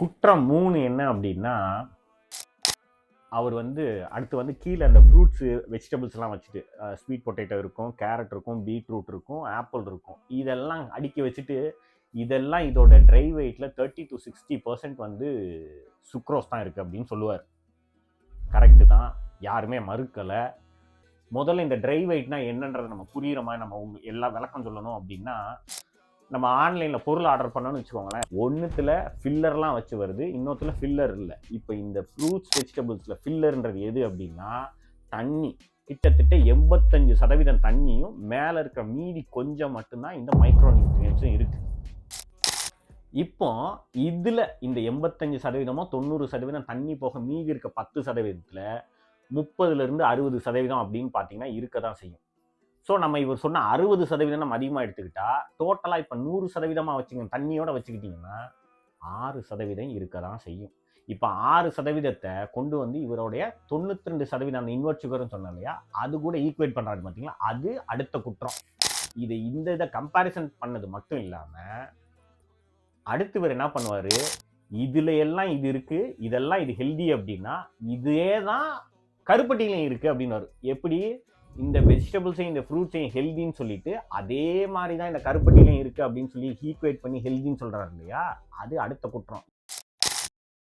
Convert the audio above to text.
குற்றம் மூணு என்ன அப்படின்னா அவர் வந்து அடுத்து வந்து கீழே அந்த ஃப்ரூட்ஸு வெஜிடபிள்ஸ்லாம் வச்சுட்டு ஸ்வீட் பொட்டேட்டோ இருக்கும் கேரட் இருக்கும் பீட்ரூட் இருக்கும் ஆப்பிள் இருக்கும். இதெல்லாம் அடுக்கி வச்சுட்டு இதெல்லாம் இதோட ட்ரை வெயிட்டில் தேர்ட்டி டு சிக்ஸ்டி பர்சன்ட் வந்து சுக்ரோஸ் தான் இருக்குது அப்படின்னு சொல்லுவார். கரெக்டு தான். யாருமே மறுக்கலை. முதல்ல இந்த ட்ரை வெயிட்னா என்னன்றதை நம்ம புரிகிற மாதிரி நம்ம எல்லா விளக்கம் சொல்லணும் அப்படின்னா நம்ம ஆன்லைனில் பொருள் ஆர்டர் பண்ணோன்னு வச்சுக்கோங்களேன். ஒன்றுத்தில் ஃபில்லர்லாம் வச்சு வருது இன்னொருத்தில் ஃபில்லர் இல்லை. இப்போ இந்த ஃப்ரூட்ஸ் வெஜிடபிள்ஸில் ஃபில்லர்ன்றது எது அப்படின்னா தண்ணி. கிட்டத்தட்ட எண்பத்தஞ்சு சதவீதம் தண்ணியும் மேலே இருக்கிற மீதி கொஞ்சம் மட்டும்தான் இந்த மைக்ரோ நியூட்ரியன்ஸும் இருக்குது இப்போ இதில் இந்த எண்பத்தஞ்சு சதவீதமோ தொண்ணூறு சதவீதம் தண்ணி போக மீதி இருக்க பத்து சதவீதத்தில் முப்பதுலேருந்து அறுபது சதவீதம் அப்படின்னு பார்த்தீங்கன்னா இருக்க தான் செய்யும். ஸோ நம்ம இவர் சொன்ன அறுபது சதவீதம் நம்ம அதிகமாக எடுத்துக்கிட்டா டோட்டலாக இப்போ நூறு சதவீதமாக வச்சுக்கோங்க தண்ணியோட வச்சுக்கிட்டிங்கன்னா ஆறு சதவீதம் இருக்க தான் செய்யும். இப்போ ஆறு சதவீதத்தை கொண்டு வந்து இவருடைய தொண்ணூற்றி ரெண்டு சதவீதம் அந்த இன்வெர்ட் சுகர்னு சொன்னேன் இல்லையா அது கூட ஈக்குவேட் பண்ணுறாரு பார்த்தீங்களா அது அடுத்த குற்றம். இது இந்த இதை கம்பேரிசன் பண்ணது மட்டும் இல்லாமல் அடுத்து இவர் என்ன பண்ணுவார்? இதில் எல்லாம் இது இருக்குது இதெல்லாம் இது ஹெல்தி அப்படின்னா இதே தான் கருப்பட்டியிலையும் இருக்குது அப்படின்னு எப்படி? இந்த வெஜிடபிள்ஸையும் இந்த ஃப்ரூட்ஸையும் ஹெல்தின்னு சொல்லிட்டு அதே மாதிரி தான் இந்த கருப்பட்டிலையும் இருக்குது அப்படின்னு சொல்லி ஈக்குவேட் பண்ணி ஹெல்தின்னு சொல்கிறாரு இல்லையா? அது அடுத்த குற்றம்.